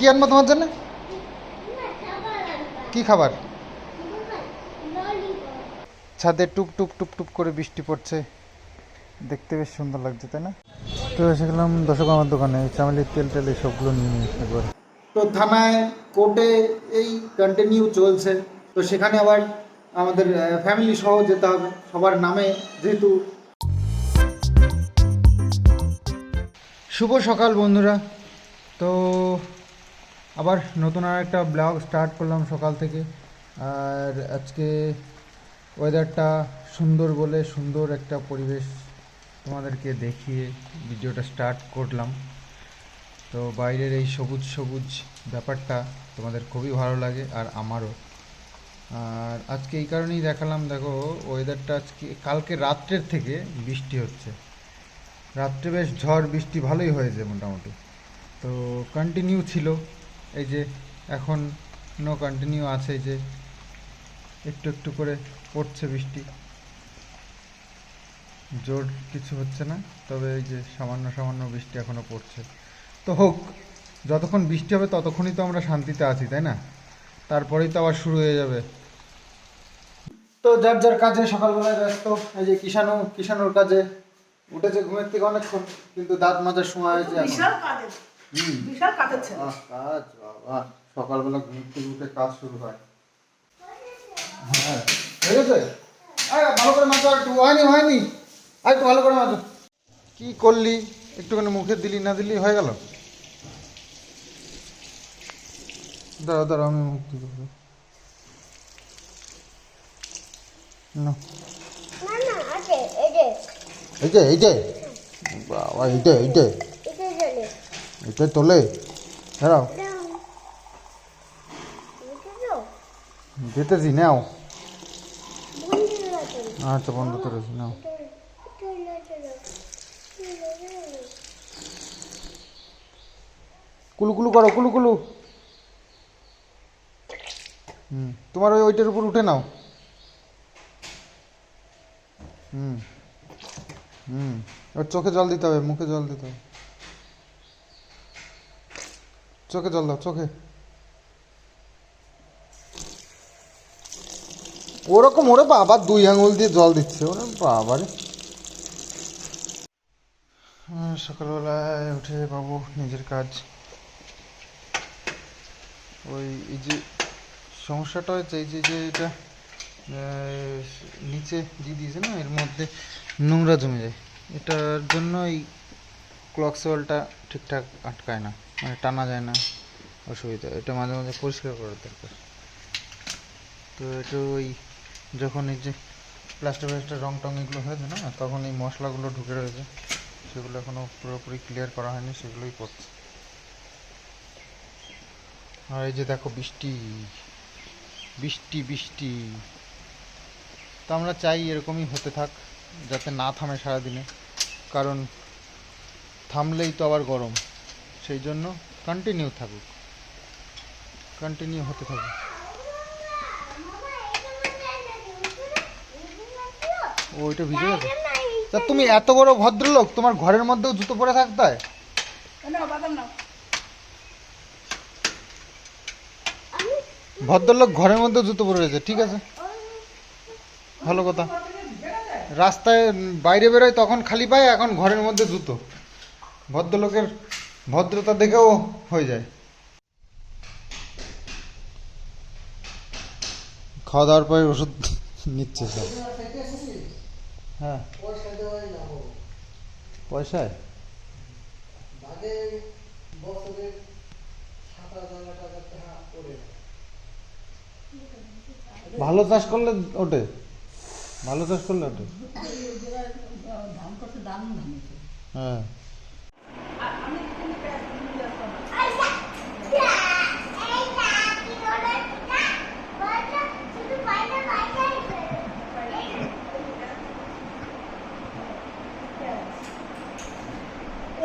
কি আনব তোমার জন্য? কি খাবার? ছাদে টুপ টুপ টুপ টুপ করে বৃষ্টি পড়ছে। দেখতে বেশ সুন্দর লাগছে তাই না? তো এসে গেলাম দশক আমার দোকানে চামেলির তেল টেল সবগুলো নিয়ে একবার। তো থানায় কোর্টে এই কন্টিনিউ চলছে। তো সেখানে আবার আমাদের ফ্যামিলি সহ যেতে হবে। সবার নামে যেহেতু। শুভ সকাল বন্ধুরা। তো আবার নতুন আর একটা ব্লগ স্টার্ট করলাম সকাল থেকে। আর আজকে ওয়েদারটা সুন্দর বলে সুন্দর একটা পরিবেশ তোমাদেরকে দেখিয়ে ভিডিওটা স্টার্ট করলাম। তো বাইরের এই সবুজ সবুজ ব্যাপারটা তোমাদের খুবই ভালো লাগে আর আমারও। আর আজকে এই কারণেই দেখালাম, দেখো ওয়েদারটা আজকে, কালকে রাত্রের থেকে বৃষ্টি হচ্ছে। রাত্রে বেশ ঝড়, বৃষ্টি ভালোই হয়েছে মোটামুটি। তো কন্টিনিউ ছিল। এই যে এখন নো কন্টিনিউ আছে যে একটু একটু করে পড়ছে বৃষ্টি। জোর কিছু হচ্ছে না তবে এই যে সামান্য সামান্য বৃষ্টি এখনও পড়ছে। তো হোক যতক্ষণ বৃষ্টি হবে ততক্ষণই তো আমরা শান্তিতে আছি তাই না? তারপরেই তো আবার শুরু হয়ে যাবে। তো যার যার কাজে সকালবেলায় ব্যস্ত এই যে কিষাণু কিষাণুর কাজে উঠেছে ঘুমের থেকে অনেকক্ষণ কিন্তু দাঁত মাজার সময় হয়েছে বিশাল কাজের হুম। বিশাল কাজ। বাবা সকালবেলা ঘুম থেকে উঠে কাজ শুরু হয়। হ্যাঁ হয়ে গেছে আরে ভালো করে মাছো আর একটু হয়নি হয়নি। আর একটু ভালো করে মাছো কি করলি? একটুখানি মুখে দিলি না দিলি হয়ে গেল? দাঁড়া দাঁড়া আমি মুখ পারব না। আছে এই যে। এই যে এই যে। বাবা এইটা এটা এটা তোলে। দাঁড়াও দাও এটা তো যেতেছি নাও। আচ্ছা বন্ধ করেছি নাও। কুলু কুলু করো কুলু কুলু। হুম তোমার ওই ওইটার উপর উঠে নাও। হুম হুম ওর চোখে জল দিতে হবে মুখে জল দিতে হবে। চোখে জল দাও চোখে। ওরকম ওরে বাবা দুই আঙুল দিয়ে জল দিচ্ছে, ওরে বাবারে। সকালবেলায় উঠে বাবু নিজের কাজ। ওই এই যে সমস্যাটা হচ্ছে এই যে যে এটা নিচে দিয়ে দিয়েছে না, এর মধ্যে নোংরা জমে যায়। এটার জন্য এই ক্লক সেওয়ালটা ঠিকঠাক আটকায় না মানে টানা যায় না, অসুবিধা। এটা মাঝে মাঝে পরিষ্কার করার দরকার। তো এটা ওই যখন এই যে প্লাস্টার প্লাস্টার রং টং এগুলো হয়েছে না, তখন এই মশলাগুলো ঢুকে রয়েছে। সেগুলো এখনও পুরোপুরি ক্লিয়ার করা হয়নি, সেগুলোই করছে আর এই যে দেখো বৃষ্টি বৃষ্টি বৃষ্টি। তো আমরা চাই এরকমই হতে থাক, যাতে না থামে সারাদিনে। কারণ থামলেই তো আবার গরম। সেই জন্য কন্টিনিউ থাকুক। কন্টিনিউ হতে থাকুক। ওইটা ভিজে গেছে? তা তুমি এত বড় ভদ্রলোক তোমার ঘরের মধ্যেও জুতো পরে থাকতে হয়? নাও বাদাম নাও। ভদ্রলোক ঘরের মধ্যে জুতো পরে রয়েছে ঠিক আছে? ভালো কথা। রাস্তায় বাইরে বেরোয় তখন খালি পায় এখন ঘরের মধ্যে জুতো। ভদ্রলোকের ভদ্রতা দেখেও হয়ে যায়। খাওয়া দাওয়ার পরে ওষুধ নিচ্ছে সব। হ্যাঁ। পয়সায়? ভালো চাষ করলে ওঠে। ভালো চাষ করলে ওঠে। হ্যাঁ আর আমি এখানে পেঁয়াজ কুচি দিয়ে আসতাম।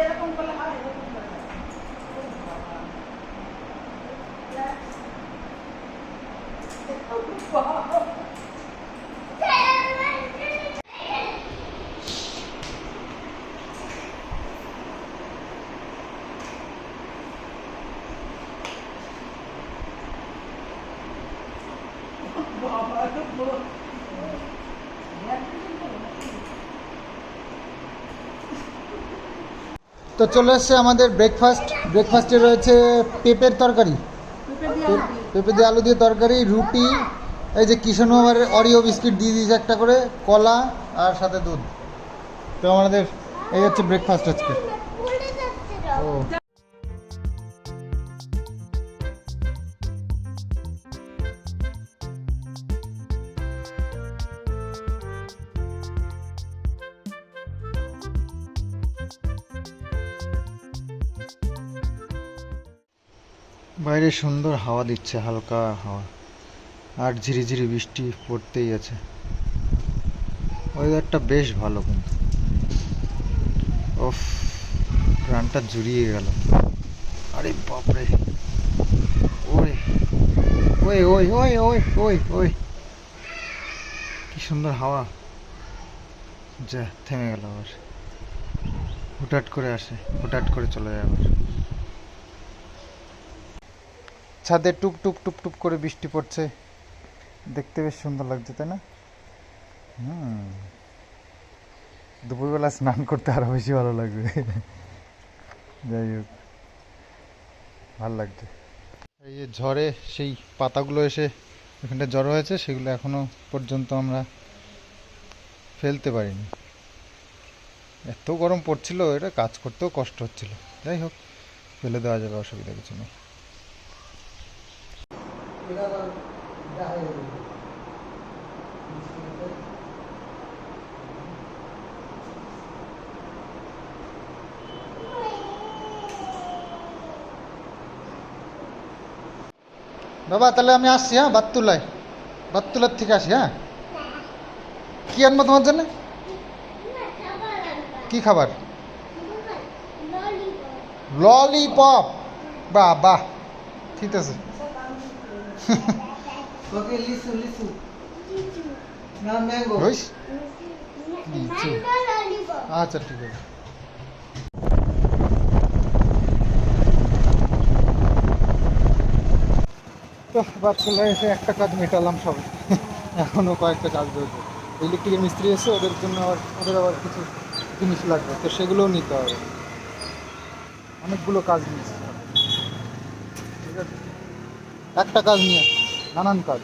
এরকম করলে হয় এরকম করলে হয়। বাবা। হয়তো পুরো তো চলে এসছে আমাদের ব্রেকফাস্ট ব্রেকফাস্টে রয়েছে পেঁপের তরকারি। পেঁপে দিয়ে আলু। দিয়ে তরকারি রুটি এই যে কিষণ আবার অরিও বিস্কিট দিয়ে দিয়েছে একটা করে কলা আর সাথে দুধ। তো আমাদের এই হচ্ছে ব্রেকফাস্ট আজকে। বাইরে সুন্দর হাওয়া দিচ্ছে, হালকা হাওয়া। আর ঝিরিঝিরি বৃষ্টি পড়তেই আছে। ওয়েদারটা বেশ ভালো কিন্তু। ওফ, প্রাণটা জুড়িয়ে গেল। আরে বাপরে। ওই ওই ওই ওই ওই ওই ওই। কি সুন্দর হাওয়া। যা, থেমে গেল আবার। হুটাট করে আসে হুটাট করে চলে যায় আবার। ছাদে টুপ টুপ টুপ টুপ করে বৃষ্টি পড়ছে। দেখতে বেশ সুন্দর লাগছে, তাই না? হুম। দুপুরবেলা স্নান করতে আরও বেশি ভালো লাগবে। যাই হোক, ভালো লাগছে। এই যে ঝড়ে সেই পাতাগুলো এসে এখানটা জড়ো হয়েছে, সেগুলো এখনও পর্যন্ত আমরা ফেলতে পারিনি। এত গরম পড়ছিল, এটা কাজ করতেও কষ্ট হচ্ছিল। যাই হোক, ফেলে দেওয়া যাবে, অসুবিধা কিছু নেই। বাবা তাহলে আমি আসছি হ্যাঁ বাত্তুলায় বাত্তুলার থেকে আসি হ্যাঁ কি আনব তোমার জন্য না, খাবার আনবা। কি খাবার ললিপপ। ললিপপ বাহ বাহ ঠিক আছে ওকে লিসু লিসু লিচু। না ম্যাঙ্গো রইস ম্যাঙ্গো ললিপপ। আচ্ছা ঠিক আছে। তো বাচ্চারা এসে একটা কাজ মেটালাম সব এখনও কয়েকটা কাজ রয়েছে। ইলেকট্রিকের মিস্ত্রি এসে ওদের জন্য আবার ওদের আবার কিছু জিনিস লাগবে তো সেগুলোও নিতে হবে। অনেকগুলো কাজ নিয়েছে। একটা কাজ নিয়ে নানান কাজ।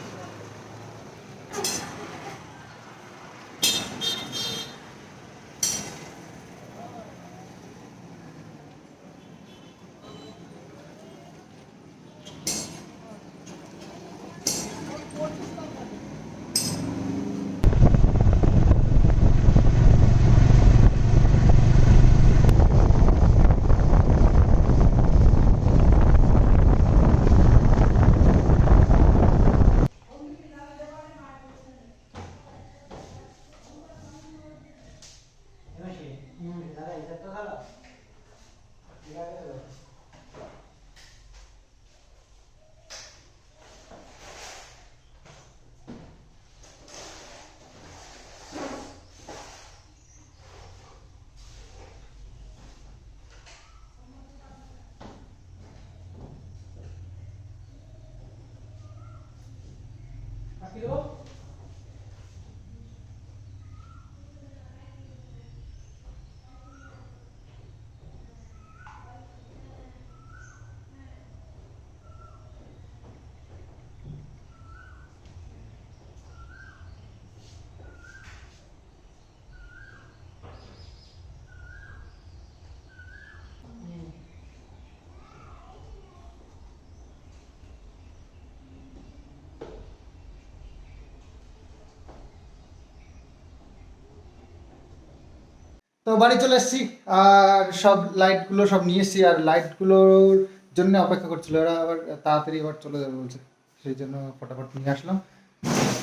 তো বাড়ি চলে এসেছি, আর সব লাইটগুলো সব নিয়ে এসেছি, আর লাইটগুলোর জন্য অপেক্ষা করছিল ওরা, আবার তাড়াতাড়ি আবার চলে যাবে বলছে। সেই জন্য ফটাফট নিয়ে আসলাম।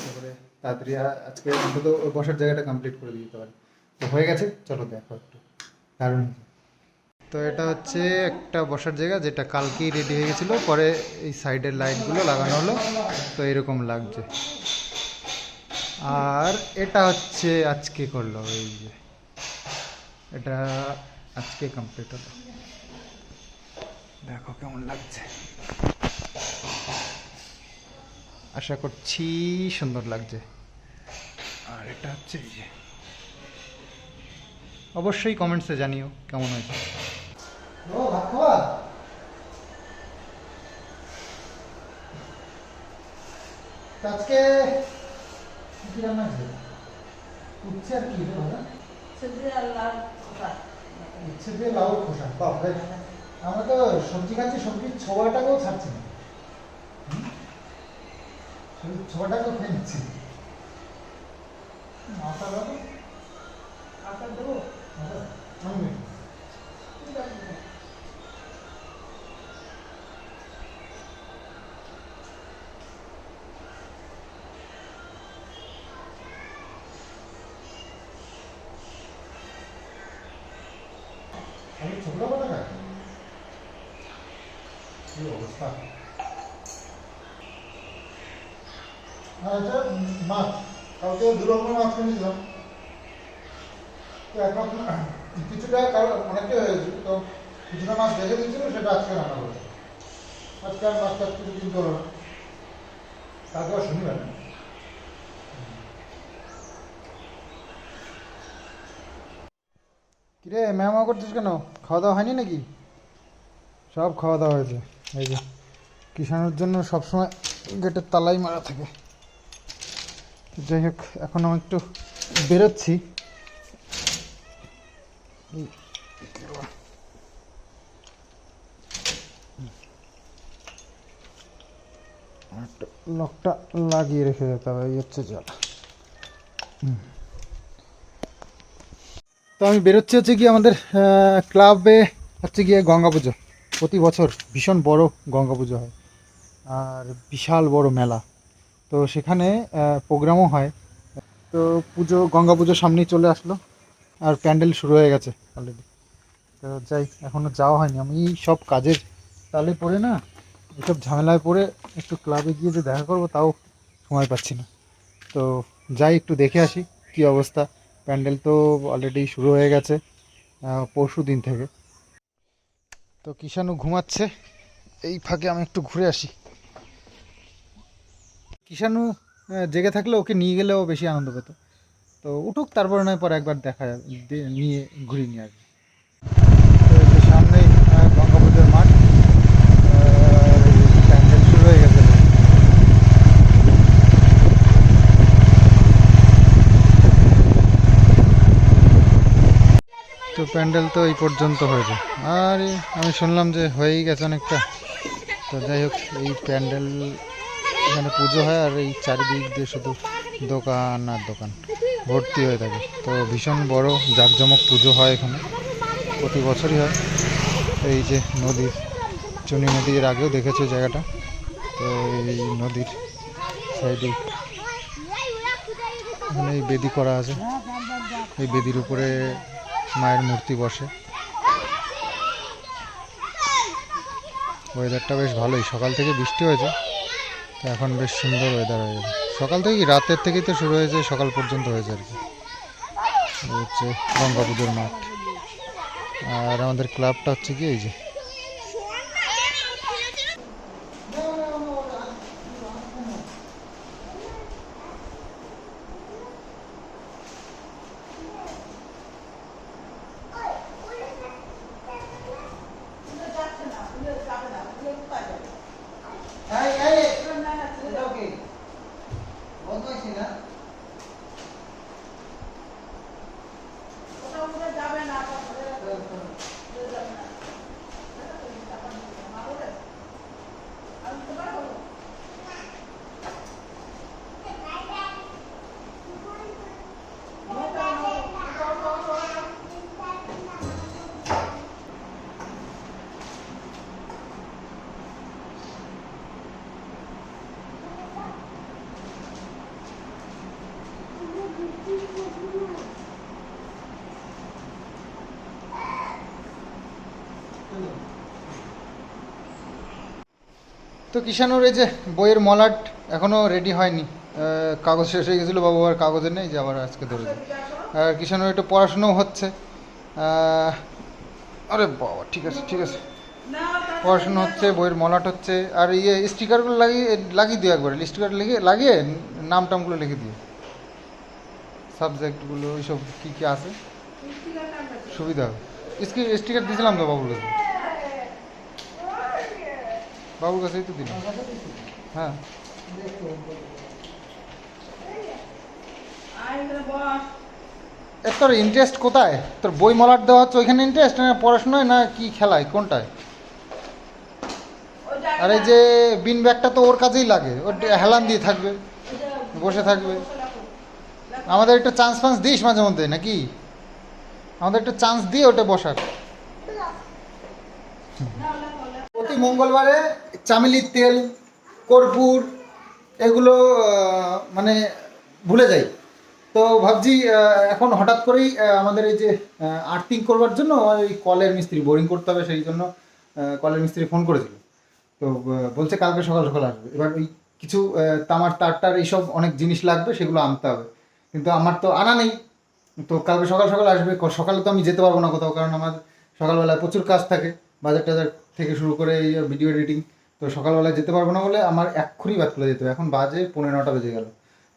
তারপরে তাড়াতাড়ি আজকে অন্তত ওই বসার জায়গাটা কমপ্লিট করে দিতে পারি। তো হয়ে গেছে, চলো দেখো একটু। দারুণ। তো এটা হচ্ছে একটা বসার জায়গা, যেটা কালকেই রেডি হয়ে গেছিল, পরে এই সাইডের লাইটগুলো লাগানো হলো, তো এরকম লাগছে। আর এটা হচ্ছে আজকে করল, এই যে। এটা আজকে কমপ্লিট হলো। দেখো কেমন লাগছে। আশা করছি সুন্দর লাগছে। আর এটা হচ্ছে এই যে অবশ্যই কমেন্টসে জানিও কেমন হয়েছে। ও ভাত খাওয়া আজকে কি কি রান্না আছে উচ্ছে আর কি সবজি উচ্ছে দিয়ে লাউ খোসা বাপরে। আমরা তো সবজি খাচ্ছি সবজির ছোয়াটাকেও ছাড়ছি না। সবজির ছোয়াটাকেও খেয়ে নিচ্ছি। আচার দেবো? ঠিক আছে। আমি ছোকরা বাটা খাই কি অবস্থা আচ্ছা উম, মাছ কালকে দু রকমের মাছ কিনেছিলাম তো এখন কিছুটা কাল অনেকটাই হয়ে গেছে তো কিছুটা মাছ দেখে দিয়েছিল, সেটা আজকে রান্না করবে আজকে আর মাছ টাছ কিছু কিনতে হলো কালকে আর শনিবার। না কিরে, ম্যামা করছিস কেন? খাওয়া দাওয়া হয়নি নাকি? সব খাওয়া দাওয়া হয়েছে। এই যে, কিষাণের জন্য সবসময় গেটের তালাই মারা থাকে। যাই হোক, এখন আমি একটু বেরোচ্ছি এই, কি করব? একটা লকটা লাগিয়ে রেখে যেতে হবে এই হচ্ছে জল। তো আমি বেরোচ্ছি হচ্ছে কি আমাদের ক্লাবে হচ্ছে গিয়ে গঙ্গা পুজো। প্রতি বছর ভীষণ বড় গঙ্গা পুজো হয়। আর বিশাল বড় মেলা। তো সেখানে প্রোগ্রামও হয়। তো পুজো, গঙ্গা পুজো সামনেই চলে আসলো। আর প্যান্ডেল শুরু হয়ে গেছে অলরেডি তো যাই এখনও যাওয়া হয়নি। আমি সব কাজের তালে পড়ে না, এসব ঝামেলায় পড়ে একটু ক্লাবে গিয়ে যে দেখা করব তাও সময় পাচ্ছি না। তো যাই, একটু দেখে আসি কি অবস্থা। প্যান্ডেল তো অলরেডি শুরু হয়ে গেছে পরশু দিন থেকে। তো কিষানু ঘুমাচ্ছে, এই ফাঁকে আমি একটু ঘুরে আসি। কিষানু জেগে থাকলে ওকে নিয়ে গেলেও বেশি আনন্দ পেত। তো উঠুক, তারপরে নয় পরে একবার দেখা নিয়ে ঘুরিয়ে নিয়ে আসবে। তো সামনেই মাঠ প্যান্ডেল শুরু হয়ে গেছে। তো প্যান্ডেল তো এই পর্যন্ত হয়েছে। আর, আমি শুনলাম যে হয়েই গেছে অনেকটা। তো যাই হোক, এই প্যান্ডেল এখানে পুজো হয় আর এই চারিদিক দিয়ে শুধু দোকান আর দোকান। ভর্তি হয়ে থাকে। তো ভীষণ বড় জাঁকজমক পুজো হয় এখানে। প্রতি বছরই হয়। এই যে নদীর, চুনি নদীর আগেও দেখেছ জায়গাটা? তো এই নদীর সাইডে এখানে এই বেদি করা আছে। এই বেদির উপরে মায়ের মূর্তি বসে। ওয়েদারটা বেশ ভালোই। সকাল থেকে বৃষ্টি হয়েছে। তো এখন বেশ সুন্দর ওয়েদার হয়ে গেছে। সকাল থেকে রাতের থেকেই তো শুরু হয়েছে, সকাল পর্যন্ত হয়েছে আর কি। হচ্ছে গঙ্গা পুজোর মাঠ। আর আমাদের ক্লাবটা হচ্ছে কি, এই যে ফুলে যাচ্ছে না, ফুলে যাবে না, ফুলে কোথায় যাবে? এই, এই, ফুলে না, না, ফুলে এটা কি? বন্ধ হয়েছে না? কোথাও ফুলে যাবে না, আবার ফুলে ফুলে যাবে না। মা বলে, আমি তো পারব। তো কিষানুর এই যে বইয়ের মলাট এখনও রেডি হয়নি। কাগজ শেষ হয়ে গেছিল, বাবু আর কাগজে নেই, যে আবার আজকে ধরে দিই। আর কিষানুর একটু পড়াশুনোও হচ্ছে। আরে বাবা, ঠিক আছে ঠিক আছে। পড়াশুনো হচ্ছে, বইয়ের মলাট হচ্ছে, আর ইয়ে স্টিকারগুলো লাগিয়ে লাগিয়ে দিও একবার স্টিকার লিখে লাগিয়ে নাম টামগুলো লিখে দিও। সাবজেক্টগুলো এইসব কী কী আছে। সুবিধা হবে। স্টিকার দিয়েছিলাম তো বাবুর কাছে। বাবুর কাছেই তো দিলাম হ্যাঁ। তোর ইন্টারেস্ট কোথায়? তোর বই মলাট দেওয়া হচ্ছে ওইখানে ইন্টারেস্ট না পড়াশোনায় না কি খেলায়? কোনটায়? আর যে বিন ব্যাগটা তো ওর কাছেই লাগে। ওর হেলান দিয়ে থাকবে, বসে থাকবে। আমাদের একটা চান্স ফান্স দিস মাঝে মধ্যে, নাকি? আমাদের একটা চান্স দিয়ে ওটা বসার নাও, নাও, নাও। প্রতি মঙ্গলবারে চামেলির তেল, কর্পূর, এগুলো মানে ভুলে যাই। তো ভাবছি এখন হঠাৎ করেই আমাদের এই যে আর্থিং করবার জন্য ওই কলের মিস্ত্রি, বোরিং করতে হবে সেই জন্য কলের মিস্ত্রি ফোন করেছিল। তো বলছে কালকে সকাল সকাল আসবে। এবার ওই কিছু তামার তারটার এইসব অনেক জিনিস লাগবে, সেগুলো আনতে হবে। কিন্তু আমার তো আনা নেই। তো কালকে সকাল সকাল আসবে। সকালে তো আমি যেতে পারব না কোথাও, কারণ আমার সকালবেলায় প্রচুর কাজ থাকে বাজার টাজার থেকে শুরু করে এই ভিডিও এডিটিং তো সকালবেলায় যেতে পারব না বলে আমার এক্ষুনি বাদ খুলে যেতে হবে। এখন বাজে পনেরো নটা বেজে গেল।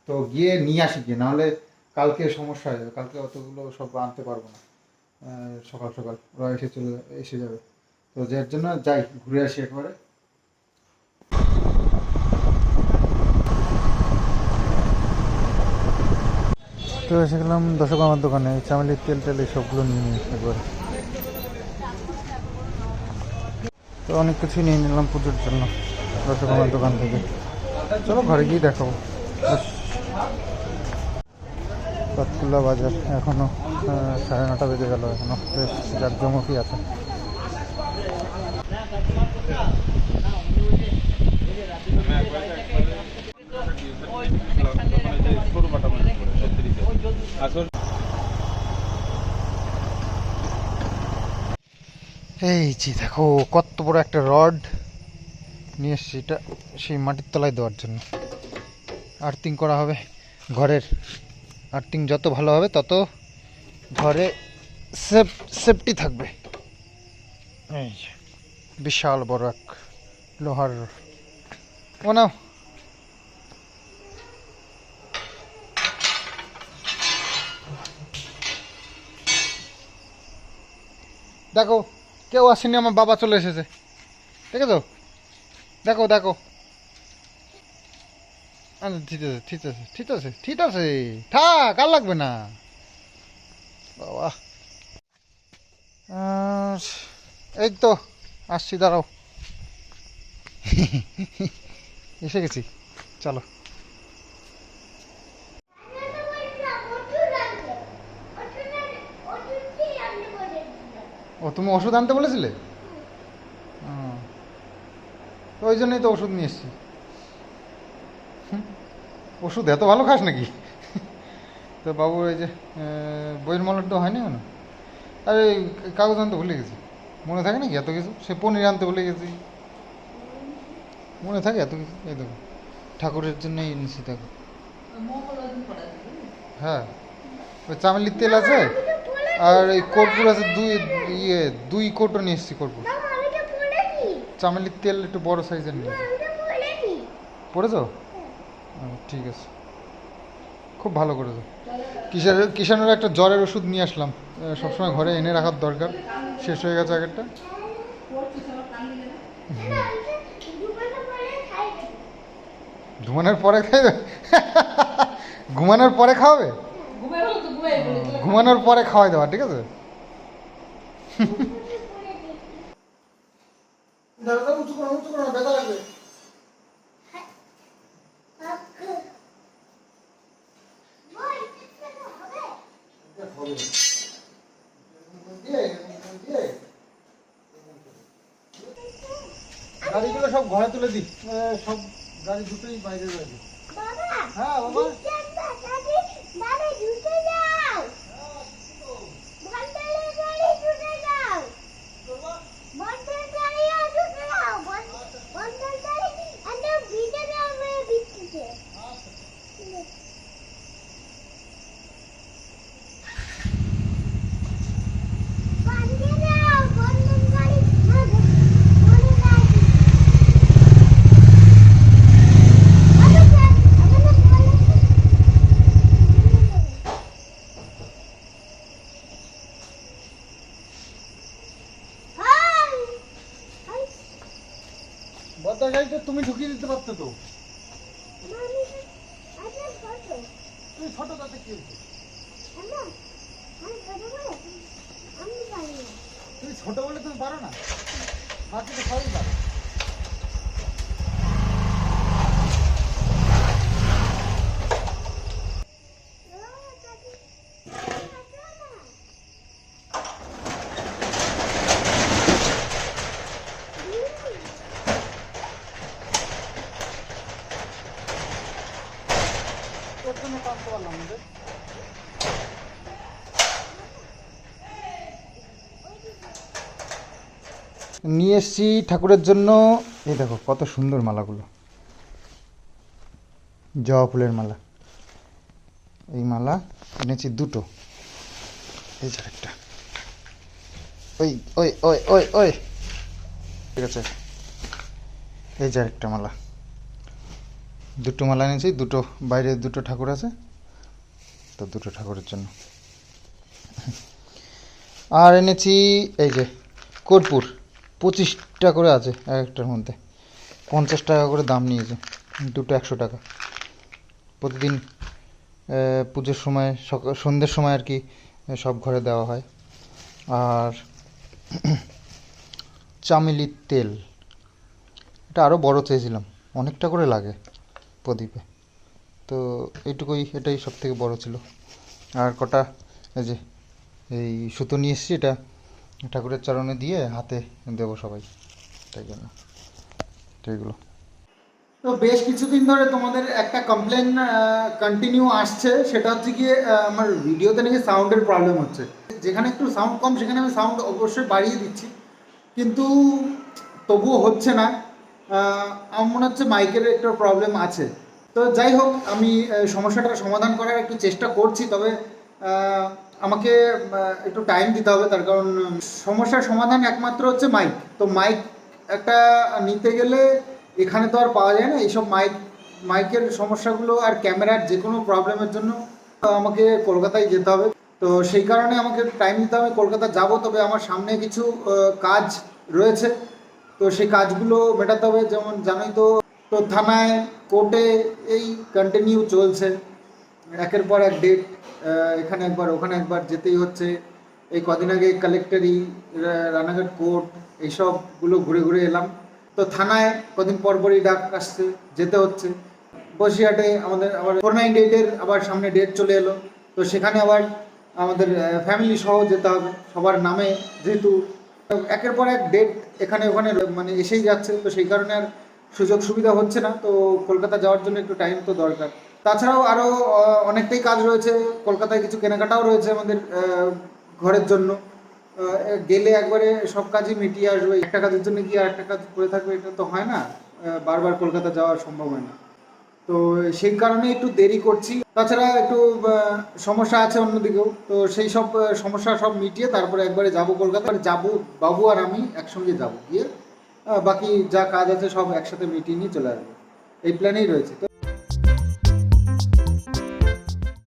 তো গিয়ে নিয়ে আসি গিয়ে, নাহলে কালকে সমস্যা হয়ে যাবে। কালকে অতগুলো সব আনতে পারব না। সকাল সকাল ওরা এসে চলে, এসে যাবে। তো যার জন্য যাই, ঘুরে আসি একবারে। তো এসে গেলাম দশক আমার দোকানে। চামেলির তেল টেল সবগুলো নিয়ে নিই একবার। তো অনেক কিছুই নিয়ে নিলাম পুজোর জন্য আমার দোকান থেকে। চলো ঘরে গিয়ে দেখাবো। পাতকুল্লা বাজার এখনও সাড়ে নটা বেজে গেল এখনও। বেশ জাঁকজমকই আছে। এই যে দেখো, কত বড় একটা রড। নিয়ে এসছি, এটা সেই মাটির তলায় দেওয়ার জন্য। আর্থিং করা হবে ঘরের। আর্থিং যত ভালো হবে, তত ঘরে সেফ সেফটি থাকবে। এই বিশাল বড় এক লোহার ও নাও। দেখো কেউ আসেনি আমার বাবা চলে এসেছে। দেখেছ? দেখো দেখো। আচ্ছা, ঠিক আছে ঠিক আছে ঠিক আছে ঠিক আছে। থাক আর লাগবে না। বাবা। এই তো আসছি দাঁড়াও। এসে গেছি। চলো। ও, তুমি ওষুধ আনতে বলেছিলে? তো ওই জন্যই তো ওষুধ নিয়ে এসছি। ওষুধ এত ভালো খাস নাকি? তো বাবু এই যে বইয়ের মলটা হয়নি কেন আরে কাগজ আনতে ভুলে গেছি। মনে থাকে নাকি এত কিছু? সে পনির আনতে ভুলে গেছি। মনে থাকে এত কিছু? এই দেখো, ঠাকুরের জন্যই এনেছি দেখো। হ্যাঁ ওই চামেলির তেল আছে? আর এই কর্পূর আছে দুই ইয়ে দুই কোটো নিয়ে এসেছি কর্পূর চামেলির তেল একটু বড় সাইজের নিয়ে। পড়েছো? ও, ঠিক আছে। খুব ভালো করেছ। কিষানের কিষানের একটা জ্বরের ওষুধ নিয়ে আসলাম। সবসময় ঘরে এনে রাখার দরকার। শেষ হয়ে গেছে আগেরটা? ঘুমানোর পরে খাইবে? ঘুমানোর পরে খাওয়াবে। ঘুমানোর পরে খাওয়াই দেওয়া ঠিক আছে? উঁচু করো উঁচু করো ব্যথা লাগবে গাড়িগুলো সব ঘরে তুলে দিই। আহ, সব গাড়ি দুটোই বাইরে রয়েছে হ্যাঁ বাবা। পদ্মা গাড়িটা তুমি ঢুকিয়ে দিতে পারতো তো। তুমি ছোট তাতে কি হয়েছে? তুমি ছোট বলে তুমি পারো না? বাকি তো সবই পারো ও দাদি কত না ওর জন্য টানতে পারলাম না রে। নিয়ে এসছি ঠাকুরের জন্য। এই দেখো, কত সুন্দর মালাগুলো। জবা ফুলের মালা। এই মালা এনেছি দুটো। এই যে একটা ওই ওই ওই ওই ওই। ঠিক আছে। এই যে একটা মালা। দুটো মালা এনেছি, দুটো বাইরে দুটো ঠাকুর আছে। তো দুটো ঠাকুরের জন্য। আর এনেছি এই যে কর্পূর। পঁচিশটা করে আছে এক একটার মধ্যে। পঞ্চাশ টাকা করে দাম নিয়েছে। দুটো একশো টাকা। প্রতিদিন পুজোর সময় সকাল সন্ধ্যের সময় আর কি সব ঘরে দেওয়া হয়। আর চামেলির তেল। এটা আরও বড় চেয়েছিলাম। অনেকটা করে লাগে প্রদীপে। তো এইটুকুই, এটাই সব থেকে বড় ছিল। আর কটা, এই যে, এই সুতো নিয়ে এসেছি, এটা ঠাকুরের চরণে দিয়ে হাতে দেবো সবাই। তাই জন্য। তো এগুলো। তো বেশ কিছুদিন ধরে তোমাদের একটা কমপ্লেন কন্টিনিউ আসছে। সেটা হচ্ছে গিয়ে আমার ভিডিওতে নাকি সাউন্ডের প্রবলেম হচ্ছে। যেখানে একটু সাউন্ড কম, সেখানে আমি সাউন্ড অবশ্যই বাড়িয়ে দিচ্ছি। কিন্তু তবুও হচ্ছে না। আমার মনে হচ্ছে মাইকের একটা প্রবলেম আছে। তো যাই হোক, আমি সমস্যাটার সমাধান করার একটু চেষ্টা করছি। তবে আমাকে একটু টাইম দিতে হবে, তার কারণ সমস্যার সমাধান একমাত্র হচ্ছে মাইক তো মাইক একটা নিতে গেলে এখানে তো আর পাওয়া যায় না, এইসব মাইক মাইকের সমস্যাগুলো আর ক্যামেরার যে কোনো প্রবলেমের জন্য আমাকে কলকাতায় যেতে হবে। তো সেই কারণে আমাকে টাইম দিতে হবে, কলকাতা যাব, তবে আমার সামনে কিছু কাজ রয়েছে। তো সেই কাজগুলো মেটাতে হবে, যেমন জানোই তো তো থানায়, কোর্টে এই কন্টিনিউ চলছে। একের পর এক ডেট এখানে একবার, ওখানে একবার যেতেই হচ্ছে। এই কদিন আগে কালেক্টরি রানাঘাট কোর্ট এইসবগুলো ঘুরে ঘুরে এলাম। তো থানায় কদিন পর পরই ডাক আসছে, যেতে হচ্ছে। বসিরহাটে আমাদের, আবার ফোর নাইন ডেটের আবার সামনে ডেট চলে এলো। তো সেখানে আবার আমাদের ফ্যামিলি সহ যেতে হবে। সবার নামে যেহেতু একের পর এক ডেট এখানে ওখানে মানে এসেই যাচ্ছে। তো সেই কারণে আর সুযোগ সুবিধা হচ্ছে না। তো কলকাতা যাওয়ার জন্য একটু টাইম তো দরকার। তাছাড়াও আরও অনেকটাই কাজ রয়েছে। কলকাতায় কিছু কেনাকাটাও রয়েছে আমাদের ঘরের জন্য। গেলে একবারে সব কাজই মিটিয়ে আসবে। একটা কাজের জন্য কি আর একটা কাজ করে থাকবে? এটা তো হয় না। বারবার কলকাতা যাওয়া সম্ভব হয় না। তো সেই কারণে একটু দেরি করছি। তাছাড়া একটু সমস্যা আছে অন্যদিকেও। তো সেই সব সমস্যা সব মিটিয়ে তারপরে একবারে যাব কলকাতা যাব, বাবু আর আমি একসঙ্গে যাব গিয়ে। বাকি যা কাজ আছে সব একসাথে মিটিয়ে নিয়ে চলে আসব। এই প্ল্যানেই রয়েছে। তো